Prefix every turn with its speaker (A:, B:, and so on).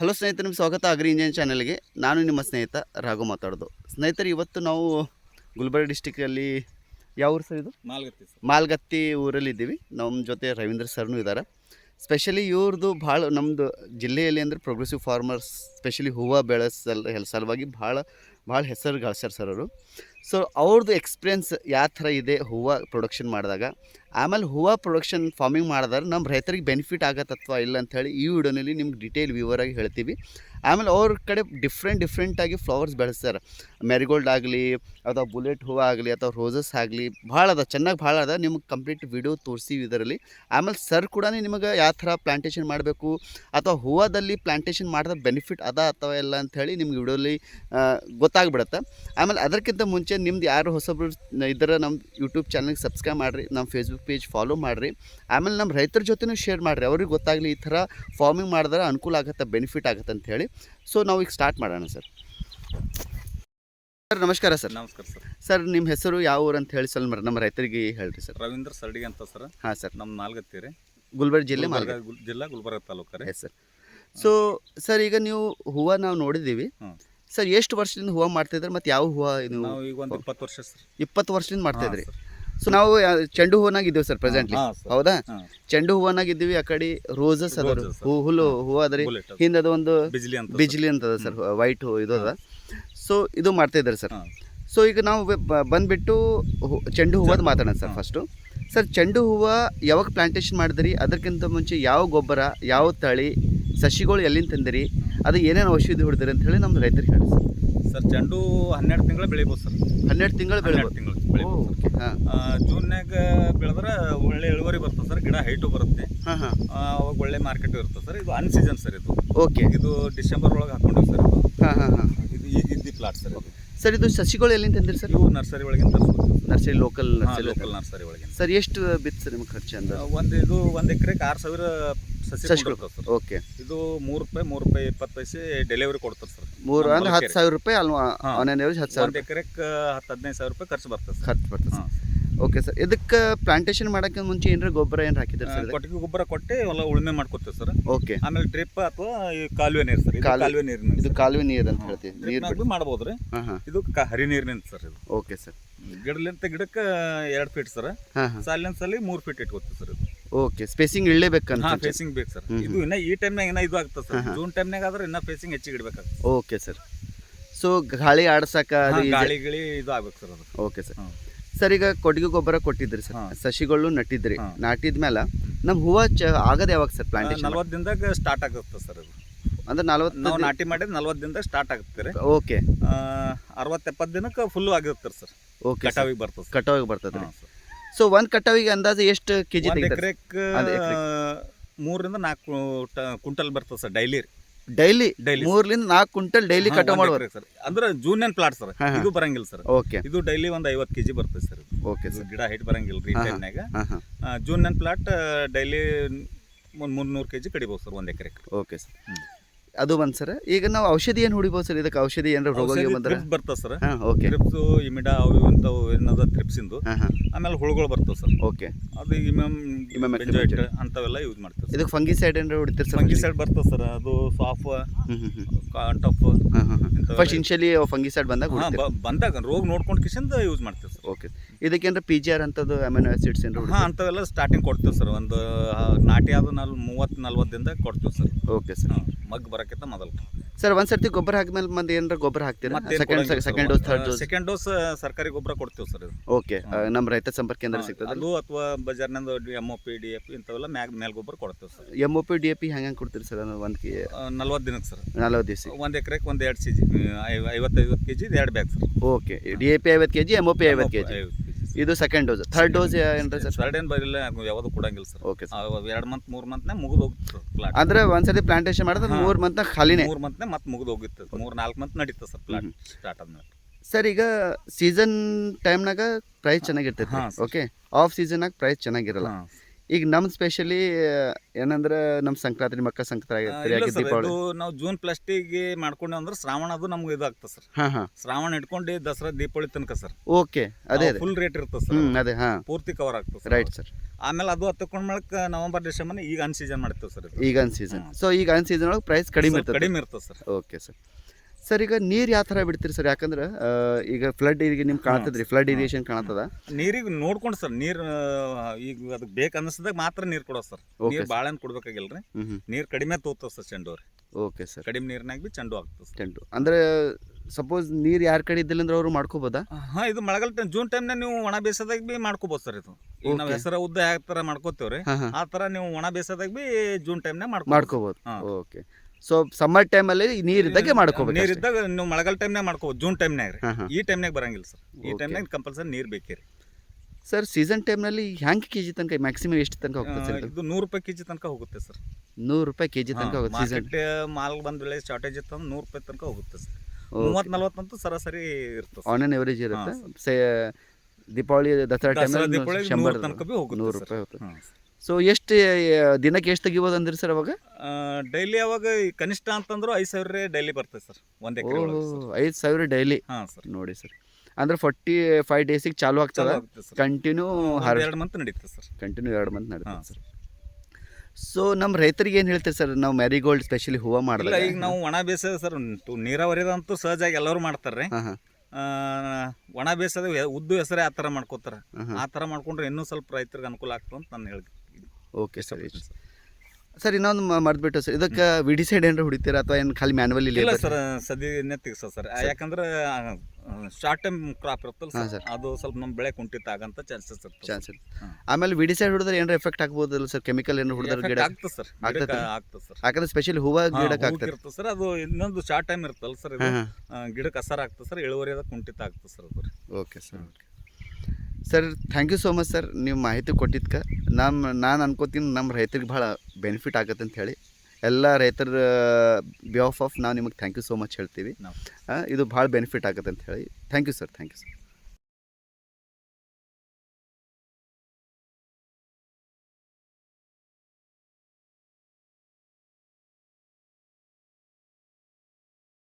A: Hello ಸ್ನೇಹಿತರೆ ನಿಮ್ಮ ಸ್ವಾಗತ. ಅಗ್ರಿ ಇಂಜಿನ್ ಚಾನಲ್ಗೆ. ನಾನು ನಿಮ್ಮ ಸ್ನೇಹಿತ ರಾಘು ಮಾತಾಡೋದು. ಸ್ನೇಹಿತರೆ ಇವತ್ತು ನಾವು ಗುಲ್ಬರ್ಗ ಡಿಸ್ಟಿಕಲ್ಲಿ ಯಾವ ಊರು ಸರ್ ಇದು?
B: ಮಾಲ್ಗತ್ತಿ ಸರ್.
A: ಮಾಲ್ಗತ್ತಿ ಊರಲ್ಲಿ ಇದ್ದೀವಿ ನಮ್ಮ ಜೊತೆ ರವೀಂದ್ರ ಸರ್ನೂ ಇದ್ದಾರೆ. ಸ್ಪೆಷಲಿ ಇವ್ರದ್ದು ಭಾಳ ನಮ್ಮದು ಜಿಲ್ಲೆಯಲ್ಲಿ ಅಂದರೆ ಪ್ರೋಗ್ರೆಸಿವ್ ಫಾರ್ಮರ್ಸ್ ಸ್ಪೆಷಲಿ ಹೂವು ಬೆಳೆ ಸಲ್ ಹೆಲ್- ಸಲುವಾಗಿ ಭಾಳ ಭಾಳ ಹೆಸರು ಗಳಿಸ್ಯಾರ ಸರ್ ಅವರು. ಸೊ ಅವ್ರದ್ದು ಎಕ್ಸ್ಪೀರಿಯನ್ಸ್ ಯಾವ ಥರ ಇದೆ ಹೂವು ಪ್ರೊಡಕ್ಷನ್ ಮಾಡಿದಾಗ? ಆಮೇಲೆ ಹೂವು ಪ್ರೊಡಕ್ಷನ್ ಫಾರ್ಮಿಂಗ್ ಮಾಡಿದ್ರೆ ನಮ್ಮ ರೈತರಿಗೆ ಬೆನಿಫಿಟ್ ಅಥವಾ ಇಲ್ಲ ಅಂಥೇಳಿ ಈ ವಿಡಿಯೋನಲ್ಲಿ ನಿಮ್ಗೆ ಡಿಟೇಲ್ ವಿವರಾಗಿ ಹೇಳ್ತೀವಿ. ಆಮೇಲೆ ಅವ್ರ ಕಡೆ ಡಿಫ್ರೆಂಟ್ ಡಿಫ್ರೆಂಟಾಗಿ ಫ್ಲವರ್ಸ್ ಬೆಳೆಸ್ತಾರೆ. ಮ್ಯಾರಿಗೋಲ್ಡ್ ಆಗಲಿ, ಅಥವಾ ಬುಲೆಟ್ ಹೂವು ಆಗಲಿ, ಅಥವಾ ರೋಸಸ್ ಆಗಲಿ, ಭಾಳ ಅದ, ಚೆನ್ನಾಗಿ ಭಾಳ ಅದ. ನಿಮ್ಗೆ ಕಂಪ್ಲೀಟ್ ವಿಡಿಯೋ ತೋರಿಸಿವಿ ಇದರಲ್ಲಿ. ಆಮೇಲೆ ಸರ್ ಕೂಡ ನಿಮಗೆ ಯಾವ ಥರ ಪ್ಲಾಂಟೇಷನ್ ಮಾಡಬೇಕು, ಅಥವಾ ಹೂವದಲ್ಲಿ ಪ್ಲಾಂಟೇಷನ್ ಮಾಡಿದ್ರೆ ಬೆನಿಫಿಟ್ ಅದ ಅಥವಾ ಇಲ್ಲ ಅಂಥೇಳಿ ನಿಮ್ಗೆ ವಿಡಿಯೋಲಿ ಗೊತ್ತಾಗ್ಬಿಡುತ್ತೆ. ಆಮೇಲೆ ಅದಕ್ಕಿಂತ ಮುಂಚೆ ನಿಮ್ದು ಯಾರು ಹೊಸಬ್ರು ಇದ್ರೆ ನಮ್ಮ ಯೂಟ್ಯೂಬ್ ಚಾನಲ್ಗೆ ಸಬ್ಸ್ಕ್ರೈಬ್ ಮಾಡಿರಿ, ನಮ್ಮ ಫೇಸ್ಬುಕ್ ಪೇಜ್ ಫಾಲೋ ಮಾಡಿರಿ. ಆಮೇಲೆ ನಮ್ಮ ರೈತರ ಜೊತೆನೂ ಶೇರ್ ಮಾಡಿರಿ. ಅವ್ರಿಗೆ ಗೊತ್ತಾಗಲಿ ಈ ಥರ ಫಾರ್ಮಿಂಗ್ ಮಾಡಿದ್ರೆ ಅನುಕೂಲ ಆಗುತ್ತೆ ಬೆನಿಫಿಟ್ ಆಗುತ್ತೆ ಅಂತ ಹೇಳಿ. ಸೊ ನಾವು ಈಗ ಸ್ಟಾರ್ಟ್ ಮಾಡೋಣ ಸರ್. ಸರ್ ನಮಸ್ಕಾರ ಸರ್.
B: ನಮಸ್ಕಾರ ಸರ್.
A: ಸರ್ ನಿಮ್ಮ ಹೆಸರು ಯಾವ ಊರು ಅಂತ ಹೇಳಿ ಸರ್ ನಮ್ಮ ರೈತರಿಗೆ ಹೇಳ್ರಿ ಸರ್.
B: ರವೀಂದ್ರ ಸರ್ಡಿಗೆ ಅಂತ ಸರ್.
A: ಹಾಂ ಸರ್.
B: ನಮ್ಮ ಮಾಲ್ಗತ್ತಿ ರೀ.
A: ಗುಲ್ಬರ್ಗ ಜಿಲ್ಲೆ ಮಾಲ್ಗ.
B: ಜಿಲ್ಲಾ ಗುಲ್ಬರ್ಗ ತಾಲೂಕು ರೀ.
A: ಸರ್ ಸೊ ಸರ್ ಈಗ ನೀವು ಹೂವು ನಾವು ನೋಡಿದ್ದೀವಿ. ಸರ್ ಎಷ್ಟು ವರ್ಷದಿಂದ ಹೂವು ಮಾಡ್ತಿದ್ರೆ ಮತ್ತು ಯಾವ ಹೂವು ನೀವು
B: ಈಗ ಒಂದು ಇಪ್ಪತ್ತು ವರ್ಷ ಸರ್.
A: ಇಪ್ಪತ್ತು ವರ್ಷದಿಂದ ಮಾಡ್ತಾಯಿದ್ರಿ ಸೊ ನಾವು ಚೆಂಡು ಹೂವನಾಗ ಇದ್ದೀವಿ ಸರ್ ಪ್ರೆಸೆಂಟ್ಲಿ ಹೌದಾ? ಚೆಂಡು ಹೂವನಾಗ ಇದ್ದೀವಿ ಆ ಕಡೆ ರೋಸಸ್ ಅದಾರ
B: Roses,
A: ಹೂ ಹುಲ್ಲು ಹೂವು ಅದ. ರೀ ಹಿಂದೆ ಅದು ಒಂದು
B: ಬಿಜ್ಲಿ ಅಂತ
A: ಬಿಜ್ಲಿ ಅಂತ ಅದ ಸರ್ ವೈಟ್ ಹೂ ಇದು ಅದ. ಸೊ ಇದು ಮಾಡ್ತಾ ಇದ್ದಾರೆ ಸರ್. ಸೊ ಈಗ ನಾವು ಬಂದ್ಬಿಟ್ಟು ಚೆಂಡು ಹೂವದ ಮಾತಾಡೋಣ ಸರ್. ಫಸ್ಟು ಸರ್ ಚೆಂಡು ಹೂವು ಯಾವಾಗ ಪ್ಲಾಂಟೇಶನ್ ಮಾಡಿದ್ರಿ? ಅದಕ್ಕಿಂತ ಮುಂಚೆ ಯಾವ ಗೊಬ್ಬರ ಯಾವ ತಳಿ ಸಸಿಗಳು ಎಲ್ಲಿಂದ ತಂದಿರಿ? ಅದು ಏನೇನು ಔಷಧಿ ಹೊಡೆದಿರಿ ಅಂತ ಹೇಳಿ ನಮ್ಮ ರೈತರಿಗೆ ಹೇಳಿ ಸರ್.
B: ಸರ್ ಚೆಂಡು ಹನ್ನೆರಡು ತಿಂಗಳು ಬೆಳಿಬೋದು ಸರ್.
A: ಹನ್ನೆರಡು ತಿಂಗಳು ಬೆಳಿಬೋದು.
B: ಬೆಳಿಬೋದು ಸರ್
A: ಹಾಂ.
B: ಜೂನ್ಯಾಗ ಬೆಳೆದ್ರೆ ಒಳ್ಳೆ ಇಳುವರಿ ಬರ್ತದೆ ಸರ್ ಗಿಡ ಹೈಟು ಬರುತ್ತೆ.
A: ಹಾಂ ಹಾಂ.
B: ಆ, ಅವಾಗ ಒಳ್ಳೆ ಮಾರ್ಕೆಟ್ ಇರುತ್ತೆ ಸರ್ ಇದು ಅನ್ ಸೀಸನ್ ಸರ್ ಇದು.
A: ಓಕೆ.
B: ಇದು ಡಿಸೆಂಬರ್ ಒಳಗೆ ಹಾಕೊಂಡಿವಿ ಸರ್ ಇದು.
A: ಹಾಂ ಹಾಂ ಹಾಂ.
B: ಇದು ಈಗ ಇದ್ದಿ ಪ್ಲಾಟ್ ಸರ್ ಇದು.
A: ಸರ್ ಇದು ಸಸಿಗಳು ಎಲ್ಲಿಂದ ತಂದಿರಿ ಸರ್?
B: ಇವು ನರ್ಸರಿ ಒಳಗಿಂದ
A: nursery local nursery
B: local nursery ಒಳಗಿಂದ.
A: ಸರ್ ಎಷ್ಟು ಬಿತ್ತು ಸರ್ ನಿಮ್ಗೆ ಖರ್ಚು ಅಂದ
B: ಒಂದು ಇದು ಒಂದು ಎಕರೆಗೆ ಆರು ಸಾವಿರ ಸಸಿ
A: ಸಸಿಗಳು.
B: ಸರ್.
A: ಓಕೆ.
B: ಇದು ಮೂರು ರೂಪಾಯಿ ಮೂರು ರೂಪಾಯಿ ಇಪ್ಪತ್ತು ಪೈಸೆ ಡೆಲಿವರಿ ಕೊಡ್ತಾರೆ ಸರ್.
A: ಮೂರು ಅಂದ್ರೆ ಹತ್ತು. ಸಾವಿರ ರೂಪಾಯಿ ಅಲ್ವಾ. ಆನ್ ಆನ್ ಹತ್ತು ಸಾವಿರ
B: ಒಂದು ಎಕರೆಗೆ ಹತ್ತು ಹದಿನೈದು ಸಾವಿರ ರೂಪಾಯಿ ಖರ್ಚು ಬರ್ತದೆ
A: ಖರ್ಚು ಬರ್ತದೆ ಓಕೆ ಸರ್. ಇದಕ್ಕೆ ಪ್ಲಾಂಟೇಶನ್ ಮಾಡಕ್ಕೆ ಮುಂಚೆ ಏನಾರ ಗೊಬ್ಬರ ಏನು ಹಾಕಿದ್ರೆ ಸರ್
B: ಕೊಟ್ಟಿಗೆ ಗೊಬ್ಬರ ಕೊಟ್ಟು ಎಲ್ಲ ಉಳುಮೆ ಮಾಡ್ಕೊತೀವಿ ಸರ್.
A: ಓಕೆ
B: ಆಮೇಲೆ ಡ್ರಿಪ್ ಅಥವಾ ಈ ಕಾಲುವೆ ನೀರು ಸರ್.
A: ಕಾಲುವೆ-
B: ನೀರಿನ
A: ಇದು ಕಾಲುವೆ ನೀರು ಅಂತ ಹೇಳ್ತೀವಿ. ನೀರು
B: ಮಾಡ್ಬೋದು ರೀ ಇದು ಕ ಹರಿ ನೀರಿನಿಂದ ಸರ್ ಇದು.
A: Okay sir.
B: ಗಿಡಲಿಂತ ಗಿಡಕ್ಕೆ ಎರಡು ಫೀಟ್ ಸರ್. ಸಾಲಿನ ಸಲ ಮೂರು ಫೀಟ್ ಇಟ್ಕೋತೀವಿ ಸರ್ ಇದು.
A: ಓಕೆ ಸ್ಪೇಸಿಂಗ್ ಇಳ್ಳೇಬೇಕಂತ
B: ಹಾಂ ಫೇಸಿಂಗ್ ಬೇಕು ಸರ್ ಇದು ಇನ್ನ ಈ ಟೈಮ್ನಾಗ ಇನ್ನ ಇದು ಆಗ್ತದೆ ಸರ್. ಜೂನ್ ಟೈಮ್ನಾಗ ಆದ್ರೆ ಇನ್ನ ಫೇಸಿಂಗ್ ಹೆಚ್ಚಿಗೆ ಇಡ್ಬೇಕಾಗ್ತದೆ
A: ಓಕೆ ಸರ್ ಸೊ ಗಾಳಿ ಆಡ್ಸಕ್ಕ ಅದು
B: ಹಾ, ಗಾಳಿ ಗಿಳಿ ಇದು ಆಗ್ಬೇಕು ಸರ್ ಅದು.
A: Okay sir. ಸರ್ ಈಗ ಕೊಟ್ಟಿಗೆ ಗೊಬ್ಬರ ಕೊಟ್ಟಿದ್ರಿ ಸರ್
B: ಹಾ.
A: ಸಸಿಗಳು ನಟ್ಟಿದ್ರಿ.
B: ಹಾ.
A: ನಾಟಿದ ಮೇಲೆ ನಮ್ಮ ಹೂವ ಚ ಆಗದ ಯಾವಾಗ ಸರ್ ಪ್ಲಾಂಟೇಶನ್
B: ನಲ್ವತ್ತು ದಿನದಾಗ ಸ್ಟಾರ್ಟ್ ಆಗುತ್ತೆ ಸರ್ ಅದು.
A: ಅಂದ್ರೆ ನಲ್ವತ್ತು
B: ನಾವು ನಾಟಿ ಮಾಡಿದ ನಲ್ವತ್ತು ದಿನದಾಗ ಸ್ಟಾರ್ಟ್ ಆಗುತ್ತೆ ರೀ.
A: ಓಕೆ
B: ಅರವತ್ತು ಎಪ್ಪತ್ತು ದಿನಕ್ಕೆ ಫುಲ್ ಆಗಿರುತ್ತೆ ಸರ್
A: ಓಕೆ
B: ಕಟಾವಿಗೆ ಬರ್ತದೆ ಸರ್.
A: ಕಟಾವಿಗೆ ಬರ್ತದೆ
B: ರೀ. ಸರ್.
A: ಸೊ ಒಂದ್ ಕಟಾವಿಗೆ ಅಂದಾಜು ಎಷ್ಟು ಕೆಜಿ
B: ಒಂದ್
A: ತೆಗಿತಾರೆ?
B: ಎಕರೆಕ್
A: ಒಂದ್ ಎಕ್ರೆಕ್.
B: ಮೂರರಿಂದ ನಾಲ್ಕು ಕುಂಟಲ್ ಬರ್ತದೆ ಸರ್ ಡೈಲಿ
A: ಡೈಲಿ
B: ಡೈಲಿ
A: ಮೂರ್ಲಿಂದ ನಾಲ್ಕು ಕ್ವಿಂಟಲ್ ಡೈಲಿ ಕಟಾವ್ ಮಾಡ್ಬೇಕು
B: ಸರ್. ಅಂದ್ರೆ ಜೂನಿಯನ್ ಪ್ಲಾಟ್ ಸರ್. ಇದು ಬರಂಗಿಲ್ಲ ಸರ್.
A: ಓಕೆ
B: ಇದು ಡೈಲಿ ಒಂದು ಐವತ್ತು ಕೆಜಿ ಬರ್ತದೆ ಸರ್
A: ಓಕೆ ಸರ್.
B: ಗಿಡ ಹೈಟ್ ಬರಂಗಿಲ್ಲ ರೀ. ಟೈಮ್ನಾಗ
A: ಹಾಂ.
B: ಜೂನಿಯನ್ ಪ್ಲಾಟ್ ಡೈಲಿ ಒಂದು ಮುನ್ನೂರು ಕೆಜಿ ಕಡಿಬೋದು ಸರ್ ಒಂದು ಎಕರೆ
A: ಓಕೆ ಸರ್. ಅದು ಒಂದು ಸರ್. ಈಗ ನಾವು ಔಷಧಿ ಏನು ಹೊಡಿಬೋದು ಸರ್? ಇದಕ್ಕೆ ಔಷಧಿ ಏನಾರ ರೋಗ ಬಂದ್ರೆ?
B: ಟ್ರಿಪ್ಸ್ ಬರ್ತದೆ ಸರ್.
A: ಹಾಂ ಓಕೆ
B: ಟ್ರಿಪ್ಸ್ ಇಮಿಡಾ ಅವು ಇವು ಇಂಥವು ಏನದ ಟ್ರಿಪ್ಸಿಂದು
A: ಹಾಂ ಹಾಂ.
B: ಆಮೇಲೆ ಹುಳುಗಳು ಬರ್ತವೆ ಸರ್.
A: ಓಕೆ
B: ಅದು ಇಮ್ಯಮ್
A: Imamectin
B: ಬೆಂಜೋಯಿಟ್ ಅಂಥವೆಲ್ಲ ಯೂಸ್ ಮಾಡ್ತಾರೆ
A: ಇದಕ್ಕೆ ಫಂಗಿ ಸೈಡ್ ಏನಾರ ಹೊಡಿತೀರಿ ಸರ್?
B: ಫಂಗಿ ಸೈಡ್ ಬರ್ತದೆ ಸರ್. ಅದು ಸಾಫ್
A: ಹ್ಞೂ ಹ್ಞೂ
B: ಕಾಂಟಫ್
A: ಹಾಂ ಫಸ್ಟ್ ಇನ್ಶಿಯಲಿ ಫಂಗಿ ಸೈಡ್ ಬಂದಾಗ
B: ಹಾ,
A: ಹೊಡಿತೀರಿ
B: ಬ- ಬಂದಾಗ ರೋಗ ನೋಡ್ಕೊಂಡು ಕಿಶಿಂದ ಯೂಸ್ ಮಾಡ್ತೀವಿ ಸರ್.
A: ಓಕೆ ಇದಕ್ಕೆಂದ್ರೆ ಪಿ ಜಿ ಆರ್ ಅಂತದ್ದು ಅಮಿನೋ ಆಸಿಡ್ಸ್ ಏನಾರ
B: ಹಾಂ ಅಂಥವೆಲ್ಲ ಸ್ಟಾರ್ಟಿಂಗ್ ಕೊಡ್ತೀವಿ ಸರ್. ಒಂದು ಆ, ನಾಟಿ ಆದ ನಲ್ ಮೂವತ್ತು ನಲ್ವತ್ತು ದಿನದಾಗ ಕೊಡ್ತೀವಿ ಸರ್.
A: Okay sir.
B: ಹಾಂ ಮಗ್ ಬರೋಕ್ಕಿಂತ ಮೊದಲು.
A: ಸರ್ ಒಂದು ಸರ್ತಿ ಗೊಬ್ಬರ ಹಾಕಿದ್ಮೇಲೆ ಮತ್ತೆ ಏನಾರ ಗೊಬ್ಬರ ಹಾಕ್ತೀರಾ? Second second dose third dose
B: second dose ಸರ್ಕಾರಿ ಗೊಬ್ಬರ ಕೊಡ್ತೀವಿ ಸರ್. ಇದು
A: ಓಕೆ ನಮ್ಮ ರೈತ ಸಂಪರ್ಕ ಕೇಂದ್ರ ಸಿಗ್ತದೆ?
B: ಅದು ಅಥವಾ ಬಜಾರ್ನಿಂದ M O P D F ಇಂಥವೆಲ್ಲ ಮ್ಯಾಗ್ ಮೇಲ್ ಗೊಬ್ಬರ ಕೊಡ್ತೀವಿ sir.
A: M O P D A P ಹೆಂಗೆ ಕೊಡ್ತೀರಿ ಸರ್? ಒಂದು ಕೆ
B: ನಲ್ವತ್ತು ದಿನಕ್ಕೆ ಸರ್.
A: ನಲ್ವತ್ತು ದಿವಸ
B: ಒಂದು ಎಕ್ರೆಗೆ ಒಂದು ಎರಡು ಸಿ ಜಿ ಐವತ್ತೈವತ್ತು ಕೆ ಜಿ ಎರಡು bag sir
A: okay. D A P ಐವತ್ತು K G M O P ಐವತ್ತು ಕೆ ಜಿ ಇದು ಸೆಕೆಂಡ್ ಡೋಸ್ ಥರ್ಡ್ ಡೋಸ್ ಏನ್ರಿ ಸರ್?
B: ಥರ್ಡ್ ಏನು ಬರಲಿಲ್ಲ ಯಾವುದು ಕೊಡಂಗಿಲ್ಲ ಸರ್.
A: ಓಕೆ
B: ಎರಡು ಮಂತ್ ಮೂರು ಮಂತ್ನೇ ಮುಗಿದು ಹೋಗುತ್ತೆ ಪ್ಲಾಟ್
A: ಅಂದ್ರೆ ಒಂದ್ಸತಿ ಪ್ಲಾಂಟೇಶನ್ ಮಾಡಿದ್ರೆ. ಮೂರು ಮಂತ್ನ ಖಾಲಿನೇ?
B: ಮೂರು ಮಂತ್ನ ಮತ್ತೆ ಮುಗಿದು ಹೋಗುತ್ತೆ ಮೂರು ನಾಲ್ಕು ಮಂತ್ ನಡೀತದೆ ಸರ್ ಪ್ಲಾಟ್ ಸ್ಟಾರ್ಟ್ ಆದ್ಮೇಲೆ.
A: ಸರ್ ಈಗ ಸೀಸನ್ ಟೈಮ್ನಾಗ ಪ್ರೈಸ್ ಚೆನ್ನಾಗಿರ್ತೈತೆ. ಓಕೆ ಆಫ್ ಸೀಸನ್ನಾಗ ಪ್ರೈಸ್ ಚೆನ್ನಾಗಿರಲ್ಲ. ಈಗ ನಮ್ಮ ಸ್ಪೆಷಲಿ ಏನಂದ್ರೆ ನಮ್ಮ ಸಂಕ್ರಾಂತಿ ಮಕ್ಕಳ ಸಂಕ್ರಾಂತಿ ದೀಪಾವಳಿ?
B: ನಾವು ಜೂನ್ ಪ್ಲಾಸ್ಟಿಗೆ ಮಾಡ್ಕೊಂಡೆ ಅಂದ್ರೆ ಶ್ರಾವಣ ಅದು ನಮ್ಗೆ ಇದಾಗ್ತದೆ ಸರ್. ಶ್ರಾವಣ ಇಟ್ಕೊಂಡು ದಸರಾ ದೀಪಾವಳಿ ತನಕ ಸರ್.
A: ಓಕೆ ಅದೇ
B: ಫುಲ್ ರೇಟ್ ಇರ್ತದೆ ಸರ್.
A: ಅದೇ ಹಾ.
B: ಪೂರ್ತಿ ಕವರ್ ಆಗ್ತದೆ
A: ರೈಟ್ ಸರ್
B: ಆಮೇಲೆ ಅದು ಹತ್ತಕೊಂಡ್ ಮಾಡಕ್ ನವೆಂಬರ್ ಡಿಸೆಂಬರ್ ಈಗ ಅನ್ ಸೀಸನ್ ಮಾಡ್ತೇವೆ ಸರ್
A: ಈಗ ಅನ್ ಸೀಸನ್. ಸೊ ಈಗ ಅನ್ ಸೀಸನ್ ಒಳಗೆ ಪ್ರೈಸ್ ಕಡಿಮೆ
B: ಕಡಿಮೆ ಇರ್ತದೆ ಸರ್.
A: ಓಕೆ ಸರ್ ಸರ್ ಈಗ ನೀರ್ ಯಾವ ಥರ ಬಿಡ್ತೀರಿ ಸರ್? ಯಾಕಂದ್ರೆ ಈಗ ಫ್ಲಡ್ ಈಗ ನಿಮ್ಗೆ ಕಾಣ್ತದ್ರಿ ಫ್ಲಡ್ ಇರಿಗೇಷನ್ ಕಾಣ್ತದ.
B: ನೀರಿಗೆ ನೋಡ್ಕೊಂಡು ಸರ್ ನೀರು ಈಗ ಅದಕ್ಕೆ ಬೇಕ ಅನ್ನಿಸಿದಾಗ ಮಾತ್ರ ನೀರು ಕೊಡೋ ಸರ್. ನೀರ್. ಭಾಳ ಕೊಡ್ಬೇಕಾಗಿಲ್ರಿ? ನೀರು ಕಡಿಮೆ ತೋತ ಸರ್ ಚೆಂಡು ಅವ್ರಿ.
A: ಓಕೆ ಸರ್
B: ಕಡಿಮೆ ನೀರಿನಾಗ ಬಿ ಚೆಂಡು ಆಗ್ತದೆ
A: ಚೆಂಡು. ಅಂದ್ರೆ ಸಪೋಸ್ ನೀರ್ ಯಾರ ಕಡೆ ಇದ್ದಿಲ್ಲ ಅಂದ್ರೆ ಅವ್ರು ಮಾಡ್ಕೋಬೋದಾ?
B: ಹಾ ಇದು ಮಳೆಗಾಲ ಟೈಮ್ ಜೂನ್ ಟೈಮ್ನಾಗ ನೀವು ಒಣ ಬೇಸದಾಗ ಬಿ ಮಾಡ್ಕೋಬೋದು ಸರ್ ಇದು. ಈಗ ನಾವು ಹೆಸರ ಉದ್ದ ಯಾವ ತರ ಮಾಡ್ಕೋತೇವ್ರಿ ಆ ತರ ನೀವು ಒಣ ಬೇಸದಾಗ ಬಿ ಜೂನ್ ಟೈಮ್ನಾಗ ಮಾಡ್ಕೋ
A: ಮಾಡ್ಕೋಬೋದು. ಓಕೆ ಸೊ ಸಮ್ಮರ್ ಟೈಮಲ್ಲಿ ನೀರು ಇದ್ದಾಗೆ ಮಾಡ್ಕೋಬೇಕು
B: ನೀರ್ ಇದ್ದಾಗ ನೀವು ಮಳೆಗಾಲ ಟೈಮ್ನಾಗ ಮಾಡ್ಕೋಬೋದು ಜೂನ್ ಟೈಮ್ನಾಗ ರೀ.
A: ಹಾಂ ಹಾಂ.
B: ಈ ಟೈಮ್ನಾಗ ಬರಂಗಿಲ್ಲ ಸರ್. ಈ
A: Okay.
B: ಟೈಮ್ನಾಗ ಕಂಪಲ್ಸರಿ ನೀರು ಬೇಕಿರಿ
A: ಸರ್ ಸೀಸನ್ ಟೈಮ್ನಲ್ಲಿ ಹ್ಯಾಂಗೆ ಕೆ ಜಿ ತನಕ ಮ್ಯಾಕ್ಸಿಮಮ್ ಎಷ್ಟು ತನಕ ಹೋಗ್ತದೆ ಸರ್
B: ಇದು? ನೂರು ರೂಪಾಯಿ ಕೆಜಿ ತನಕ ಹೋಗುತ್ತೆ ಸರ್.
A: ನೂರು ರೂಪಾಯಿ ಕೆ ಜಿ ತನಕ ಹೋಗುತ್ತೆ ಸೀಸನ್
B: ಮಾರ್ಕೆಟ್ ಮಾಲ್ ಬಂದ ಬೆಳೆ ಶಾರ್ಟೇಜ್ ಇತ್ತು ಅಂದ್ರೆ ನೂರು ರೂಪಾಯಿ ತನಕ ಹೋಗುತ್ತೆ ಸರ್. ಮೂವತ್ತು ನಲ್ವತ್ತಂತೂ ಸರಾಸರಿ ಇರ್ತದೆ ಆನ್ಲೈನ್
A: ಆನ್ ಆನ್ ಎವರೇಜ್ ಇರುತ್ತೆ? ಸೇ ದೀಪಾವಳಿ ದಸರಾ
B: ಟೈಮ್
A: ಟೈಮಲ್ಲಿ
B: ದೀಪಾವಳಿ
A: ಶಂಬರ್
B: ತನಕ ಬಿ ಹೋಗುತ್ತೆ
A: ನೂರು
B: ಸರ್.
A: ರೂಪಾಯಿ ಹೋಗುತ್ತೆ. ಸೊ ಎಷ್ಟು ದಿನಕ್ಕೆ ಎಷ್ಟು ತೆಗಿಬೋದು ಅಂದ್ರಿ ಸರ್ ಅವಾಗ?
B: ಡೈಲಿ ಅವಾಗ ಕನಿಷ್ಠ ಅಂತಂದ್ರು ಐದು ಸಾವಿರ ಡೈಲಿ ಬರ್ತದೆ ಸರ್ ಒಂದೇ
A: ಐದು ಸಾವಿರ ಡೈಲಿ
B: ಹಾಂ ಸರ್.
A: ನೋಡಿ ಸರ್. ಅಂದ್ರೆ ಫಾರ್ಟಿ ಫೈವ್ ಡೇಸಿಗೆ ಚಾಲು ಆಗ್ತದೆ? ಕಂಟಿನ್ಯೂ
B: ಎರಡು ಮಂತ್ ನಡೀತದೆ ಸರ್.
A: ಕಂಟಿನ್ಯೂ ಎರಡು ಮಂತ್
B: ಹಾಂ
A: ನಡೀತದೆ ಸರ್. ಸೊ ನಮ್ಮ ರೈತರಿಗೆ ಏನು ಹೇಳ್ತೀರಿ ಸರ್? ನಾವು ಮ್ಯಾರಿಗೋಲ್ಡ್ ಸ್ಪೆಷಲಿ ಹೂವು ಮಾಡಿದ್ರೆ
B: ಈಗ ನಾವು ಒಣ ಬೇಸದ ಸರ್ ನೀರಾವರಿದಂತೂ ಸಹಜಾಗಿ ಎಲ್ಲರೂ ಮಾಡ್ತಾರೆ ಒಣ ಬೇಸದ ಉದ್ದು ಹೆಸರೇ ಆ ಥರ ಮಾಡ್ಕೋತಾರೆ. ಆ ಥರ ಮಾಡ್ಕೊಂಡ್ರೆ ಇನ್ನೂ ಸ್ವಲ್ಪ ರೈತರಿಗೆ ಅನುಕೂಲ ಆಗ್ತದೆ ಅಂತ ನಾನು ಹೇಳಿ
A: ಓಕೆ ಸರ್. ಸರ್. ಇನ್ನೊಂದು ಮರ್ದ್ಬಿಟ್ಟು ಸರ್. ಇದಕ್ಕೆ ವಿಡಿಸೈಡ್ ಏನಾರು ಹೊಡಿತೀರಾ ಅಥವಾ ಏನು ಖಾಲಿ ಮ್ಯಾನ್ಯಲಿ
B: ಇಲ್ಲ ಸರ್ ಸದ್ಯ ತೆಗ್ಸ ಸರ್ ಯಾಕಂದ್ರೆ ಶಾರ್ಟ್ ಟೈಮ್ ಕ್ರಾಪ್ ಇರುತ್ತಲ್ಲ ಸರ್ ಅದು ಸ್ವಲ್ಪ ನಮ್ಮ ಬೆಳೆ ಕುಂಠಿತ ಆಗಂತ ಚಾನ್ಸಸ್ ಇರ್ತದೆ
A: ಚಾನ್ಸ್
B: ಇರುತ್ತೆ
A: ಆಮೇಲೆ ವಿಡಿಸೈಡ್ ಹೊಡೆದ್ರೆ ಏನಾರ ಎಫೆಕ್ಟ್ ಆಗ್ಬೋದಲ್ಲ ಸರ್? ಕೆಮಿಕಲ್ ಏನು ಹೊಡೆದ್ರೆ ಗಿಡ
B: ಆಗ್ತದೆ ಸರ್.
A: ಆಗ್ತದೆ?
B: ಸರ್.
A: ಯಾಕಂದ್ರೆ ಸ್ಪೆಷಲಿ ಹೂವು ಗಿಡಕ್ಕೆ ಆಗ್ತದೆ
B: ಸರ್. ಅದು ಇನ್ನೊಂದು ಶಾರ್ಟ್ ಟೈಮ್ ಇರುತ್ತಲ್ಲ ಸರ್ ಗಿಡಕ್ಕೆ ಅಸರ್ ಆಗ್ತದೆ ಸರ್. ಇಳುವರಿ ಅದು ಕುಂಠಿತ ಆಗ್ತದೆ ಸರ್ ಅದು.
A: Okay sir okay sir thank you so much sir ನೀವು ಮಾಹಿತಿ ಕೊಟ್ಟಿದ್ಕೆ ನಮ್ಮ ನಾನು ಅನ್ಕೋತೀನಿ ನಮ್ಮ ರೈತರಿಗೆ ಭಾಳ ಬೆನಿಫಿಟ್ ಆಗತ್ತೆ ಅಂತ ಹೇಳಿ. ಎಲ್ಲ ರೈತರ ಬಿ ಆಫ್ ಆಫ್ ನಾವು ನಿಮಗೆ ಥ್ಯಾಂಕ್ ಯು ಸೋ ಮಚ್ ಹೇಳ್ತೀವಿ. ಇದು ಭಾಳ ಬೆನಿಫಿಟ್ ಆಗತ್ತೆ ಅಂತ ಹೇಳಿ. Thank you sir thank you sir